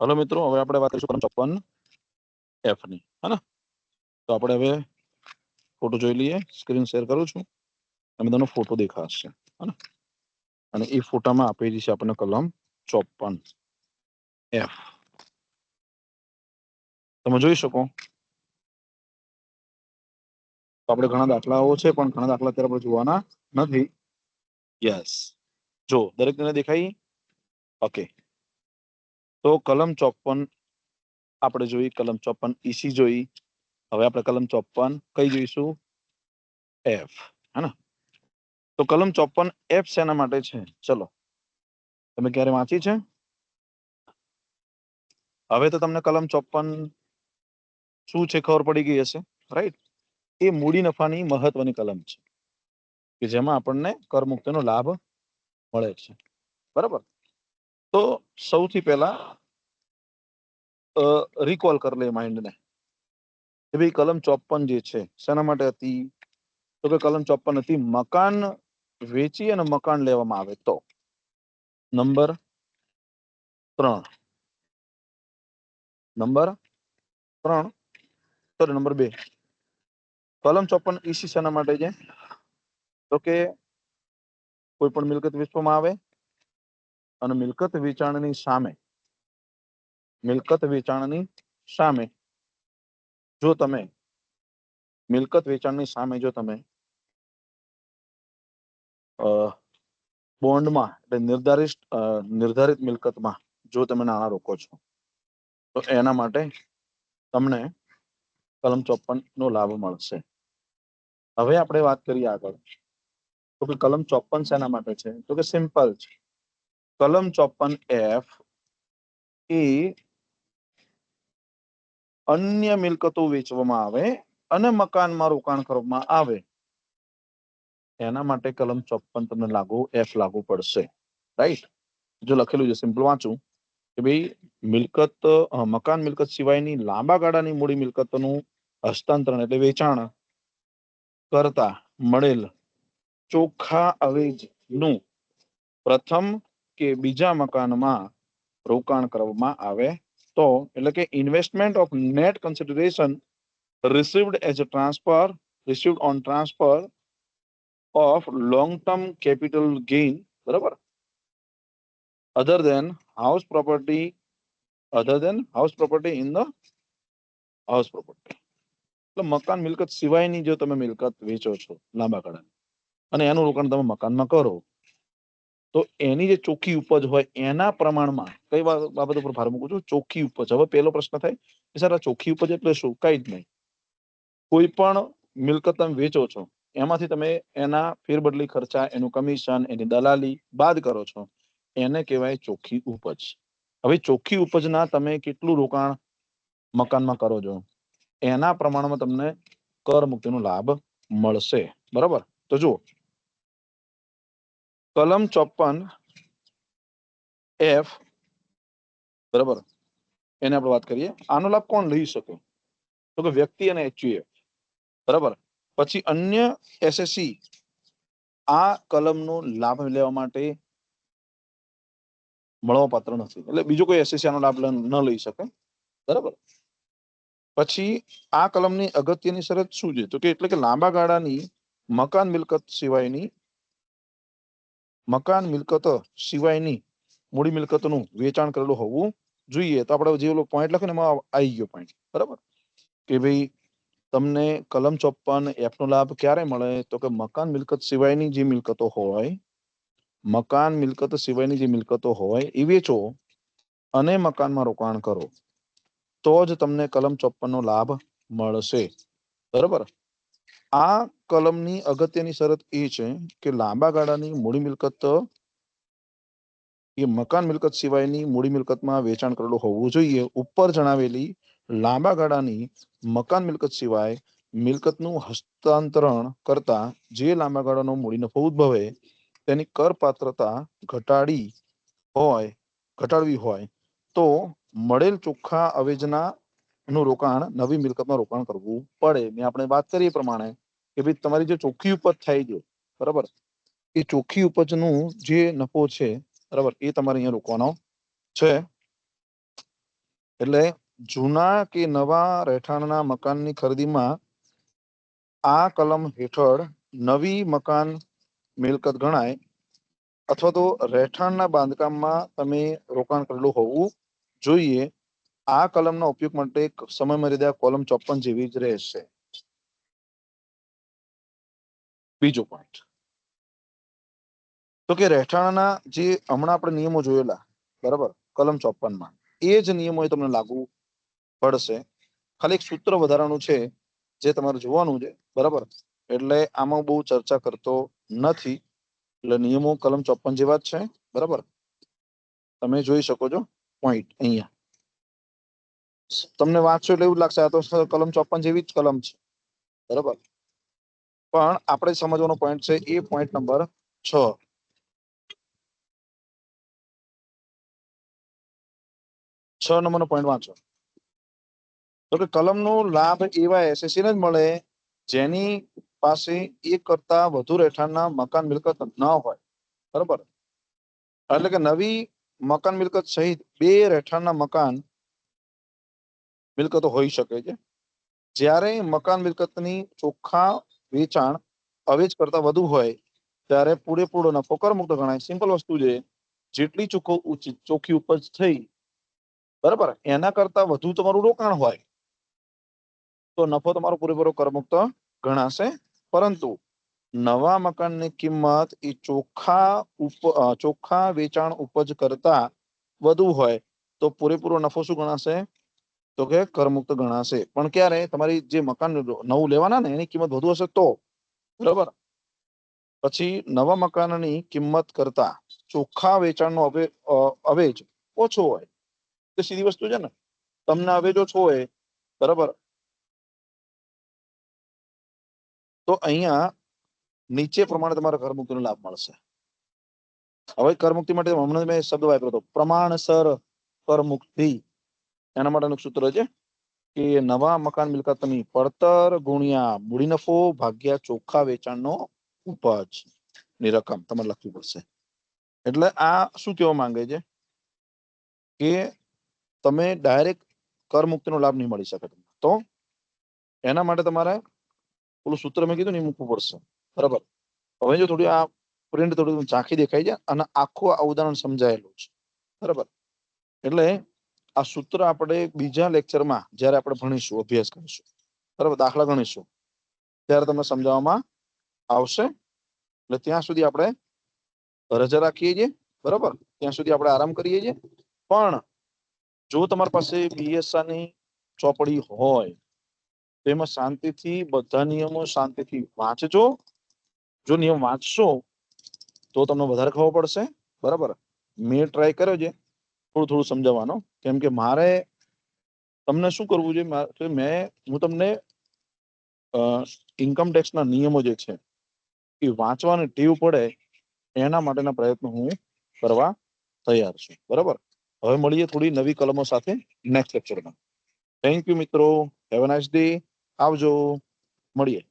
Hello મિત્રો, હવે આપણે વાત કરીશું ચોપન એફની હે ને તો આપણે હવે ફોટો જોઈ લઈએ સ્ક્રીન શેર કરું છું, અને બધાનો ફોટો દેખાશે હે ને અને એ ફોટામાં આપેલી છે આપણને કલમ ચોપન એફ તમે જોઈ શકો. તો આપણે ઘણા દાખલાઓ છે, પણ ઘણા દાખલા અત્યારે જોવાના નથી. યસ જો, દરેક ને દેખાય? ઓકે તો કલમ ચોપન આપણે જોઈ, કલમ ચોપન ઈસી જોઈ. હવે આપણે કલમ ચોપન કઈ જોઈશું? એફ હે ને? તો કલમ ચોપન એફ શેના માટે છે? ચલો, તમે ક્યારે વાંચી છે? હવે તો તમને કલમ ચોપન શું છે ખબર પડી ગઈ હશે રાઈટ એ મૂડી નફાની મહત્વની કલમ છે, કે જેમાં આપણને કરમુક્તિનો લાભ મળે છે, બરાબર? તો સૌથી પહેલા રિકોલ કરી લે માઇન્ડને કે ભાઈ કલમ ચોપન જે છે, શેના માટે હતી? તો કે કલમ ચોપન હતી, મકાન વેચી અને મકાન લેવામાં આવે તો. નંબર ત્રણ. નંબર ત્રણ. સોરી નંબર બે. કલમ ચોપન ઈસી શેના માટે છે? તો કે કોઈ પણ મિલકત વેચવામાં આવે અને મિલકત વેચાણની સામે મિલકત વેચાણની સામે. જો તમે મિલકત વેચાણની સામે જો તમે બોન્ડમાં એટલે નિર્ધારિત નિર્ધારિત મિલકતમાં જો તમે નાણાં રોકો છો, તો એના માટે તમને કલમ ચોપન નો લાભ મળશે. હવે આપણે વાત કરીએ આગળ. તો કે કલમ ચોપન શેના માટે છે? તો કે સિમ્પલ છે. કલમ ચોપન એફ એ અન્ય મિલકતો વેચવામાં આવે અને મકાનમાં રોકાણ કરવામાં આવે. એના માટે કલમ ચોપન તમને લાગુ એફ લાગુ પડશે. રાઈટ જો લખેલું છે સિમ્પલ વાંચું. કે ભાઈ, મિલકત મકાન મિલકત સિવાયની લાંબા ગાળાની મૂડી મિલકતનું હસ્તાંતરણ એટલે વેચાણ કરતા મળેલ ચોખ્ખા અવેજનું પ્રથમ કે બીજા મકાનમાં રોકાણ કરવામાં આવે તો એટલે કે investment of net consideration received as a transfer received on transfer of long term capital gain બરાબર? Other than house property other than house property in the house property એટલે મકાન મિલકત સિવાયની જો તમે મિલકત વેચો છો લાંબા ગાળાની, અને એનું રોકાણ તમે મકાનમાં કરો તો એની જે ચોખ્ખી ઉપજ હોય એના પ્રમાણમાં, કઈ બાબત ઉપર ભાર મૂકું છું? ચોખ્ખી ઉપજ. હવે પહેલો પ્રશ્ન થાય કે સર આ ચોખ્ખી ઉપજ એટલે શું? કઈ જ નહીં. કોઈ પણ મિલકત તમે વેચો છો, એમાંથી તમે એના ફેરબદલી ખર્ચા, એનું કમિશન, એની દલાલી બાદ કરો છો. એને કહેવાય ચોખ્ખી ઉપજ. હવે ચોખ્ખી ઉપજના તમે કેટલું રોકાણ મકાનમાં કરો છો? એના પ્રમાણમાં તમને કર મુક્તિનો લાભ મળશે. બરાબર? તો જુઓ કલમ ચોપન એફ, બરાબર? એને આપણે વાત કરીએ. આનો લાભ કોણ લઈ શકે? તો કે વ્યક્તિ અને એચયુએફ બરાબર? પછી અન્ય એસએસસી. આ કલમનો લાભ લેવા માટે મળવા પાત્ર નથી. એટલે બીજો કોઈ એસએસસી આનો લાભ ન લઈ શકે. બરાબર? પછી આ કલમની અગત્યની શરત શું છે? તો કે એટલે કે લાંબા ગાળાની મકાન મિલકત સિવાયની મકાન મિલકત સિવાયની મૂડી મિલકતનું વેચાણ કરેલું હોવું જોઈએ. તો આપણે જે પોઈન્ટ લખે ને એમાં આવી ગયો પોઈન્ટ બરાબર? કે ભાઈ, તમને કલમ ચોપન એપનો લાભ ક્યારે મળે? તો કે મકાન મિલકત સિવાયની જે મિલકતો હોય, મકાન મિલકત સિવાયની જે મિલકતો હોય, એ વેચો અને મકાનમાં રોકાણ કરો. તો જ તમને કલમ ચોપ્પનનો લાભ મળશે. બરાબર? આ કલમની અગત્યની શરત એ છે કે લાંબા ગાળાની મૂડી મિલકત એ મકાન મિલકત સિવાયની મૂડી મિલકતમાં વેચાણ કરેલું હોવું જોઈએ. ઉપર જણાવેલી લાંબા ગાળાની મકાન મિલકત સિવાય મિલકતનું હસ્તાંતરણ કરતા જે લાંબા ગાળાનો મૂડી નફો ઉદ્ભવે તેની કરપાત્રતા ઘટાડી હોય, ઘટાડવી હોય તો મળેલ ચોખ્ખા અવેજના નું રોકાણ, નવી મિલકતમાં રોકાણ કરવું પડે. મેં આપણે વાત કરી એ પ્રમાણે કે ભાઈ તમારી જે ચોખ્ખી ઉપજ થાય છે, બરાબર? એ ચોખ્ખી ઉપજનું જે નફો છે, બરાબર, એ તમારે અહીંયા રોકવાનો છે. એટલે જૂના કે નવા રહેઠાણના મકાનની ખરીદીમાં આ કલમ હેઠળ નવી મકાન મિલકત ગણાય અથવા તો રહેઠાણના બાંધકામમાં તમે રોકાણ કરેલું હોવું જોઈએ. આ કલમના ઉપયોગ માટે એક સમય મર્યાદા કોલમ ચોપન જેવી જ રહેશે. બીજો પોઈન્ટ તો કે રહેઠાણના જે હમણાં આપણે નિયમો જોયેલા, બરાબર? કલમ ચોપનમાં. એ જ નિયમો એ તમને લાગુ પડશે. ખાલી એક સૂત્ર વધારાનું છે, જે તમારે જોવાનું છે, બરાબર? એટલે આમાં બહુ ચર્ચા કરતો નથી. એટલે નિયમો કલમ ચોપન જેવા જ છે, બરાબર? તમે જોઈ શકો છો પોઈન્ટ અહીંયા. તમને વાંચશો એટલે એવું લાગશે. આ તો કલમ ચોપન જેવી જ કલમ છે. બરોબર? પણ આપણે સમજવાનો પોઈન્ટ છે એ પોઈન્ટ નંબર છ. છ નંબરનો પોઈન્ટ વાંચો. તો કે કલમનો લાભ એવા એસએસસી ને જ મળે જેની પાસે એક કરતા વધુ રહેઠાણના મકાન મિલકત ન હોય. બરોબર? એટલે કે નવી મકાન મિલકત સહિત બે રહેઠાણના મકાન મિલકતો હોઈ શકે છે. જ્યારે મકાન મિલકતની ચોખ્ખા વેચાણ અવેજ કરતા વધુ હોય, ત્યારે પૂરેપૂરો નફો કરમુક્ત ગણાય. સિમ્પલ વસ્તુ છે, જેટલી ચોખ્ખો ચોખ્ખી ઉપજ થઈ, બરાબર? એના કરતા વધુ તમારું રોકાણ હોય, તો નફો તમારો પૂરેપૂરો કરમુક્ત ગણાશે. પરંતુ નવા મકાનની કિંમત એ ચોખ્ખા ઉપ ચોખ્ખા વેચાણ ઉપજ કરતા વધુ હોય, તો પૂરેપૂરો નફો શું ગણાશે? તો કે કરમુક્ત ગણાશે પણ ક્યારે તમારી જે મકાન નવું લેવાના ને એની કિંમત વધુ હશે તો? બરાબર પછી નવા મકાનની કિંમત કરતા ચોખ્ખા વેચાણનો અવે અ, અવેજ ઓછો હોય. તો સીધી વસ્તુ છે ને? તમને અવેજ ઓછો હોય બરાબર? તો અહીંયા નીચે પ્રમાણે તમારે કરમુક્તિનો લાભ મળશે. હવે કરમુક્તિ માટે હમણાં મેં શબ્દ વાપર્યો હતો. પ્રમાણસર કરમુક્તિ. એના માટેનું સૂત્ર છે કે નવા મકાન મિલકતની પડતર ગુણ્યા મૂડી નફો ભાગ્યા ચોખ્ખા વેચાણનો ઉપજની રકમ તમારે લખવી પડશે. એટલે આ શું કહેવા માંગે છે? કે તમે ડાયરેક્ટ કરમુક્તિનો લાભ નહીં મળી શકે તો એના માટે તમારે પેલું સૂત્ર મેં કીધું ને મૂકવું પડશે. બરાબર? હવે જો થોડી આ પ્રિન્ટ થોડું ઝાંખી દેખાય છે અને આખું આ ઉદાહરણ સમજાયેલું છે. બરાબર? એટલે આ સૂત્ર આપણે બીજા લેક્ચરમાં જ્યારે આપણે ભણીશું, અભ્યાસ કરીશું. બરાબર? દાખલા ગણીશું. ત્યારે તમને સમજાવવામાં આવશે. એટલે ત્યાં સુધી આપણે રજા રાખીએ છીએ. બરાબર? ત્યાં સુધી આપણે આરામ કરીએ છીએ. પણ જો તમારી પાસે BSR ની ચોપડી હોય, તો એમાં શાંતિથી બધા નિયમો શાંતિથી વાંચજો. જો નિયમ વાંચશો, તો તમને વધારે ખબર પડશે. બરાબર? મેં ટ્રાય કર્યો છે. થોડું થોડું સમજાવવાનો. કેમ કે મારે તમને શું કરવું જોઈએ? મા- હું તમને ઇન્કમ ટેક્સના નિયમો જે છે, એ વાંચવાની ટેવ પડે, એના માટેના પ્રયત્નો હું કરવા તૈયાર છું. બરાબર? હવે મળીએ થોડી નવી કલમો સાથે નેક્સ્ટ લેક્ચરમાં થેન્ક યુ મિત્રો. હેવ નાઇસ ડે આવજો. મળીએ.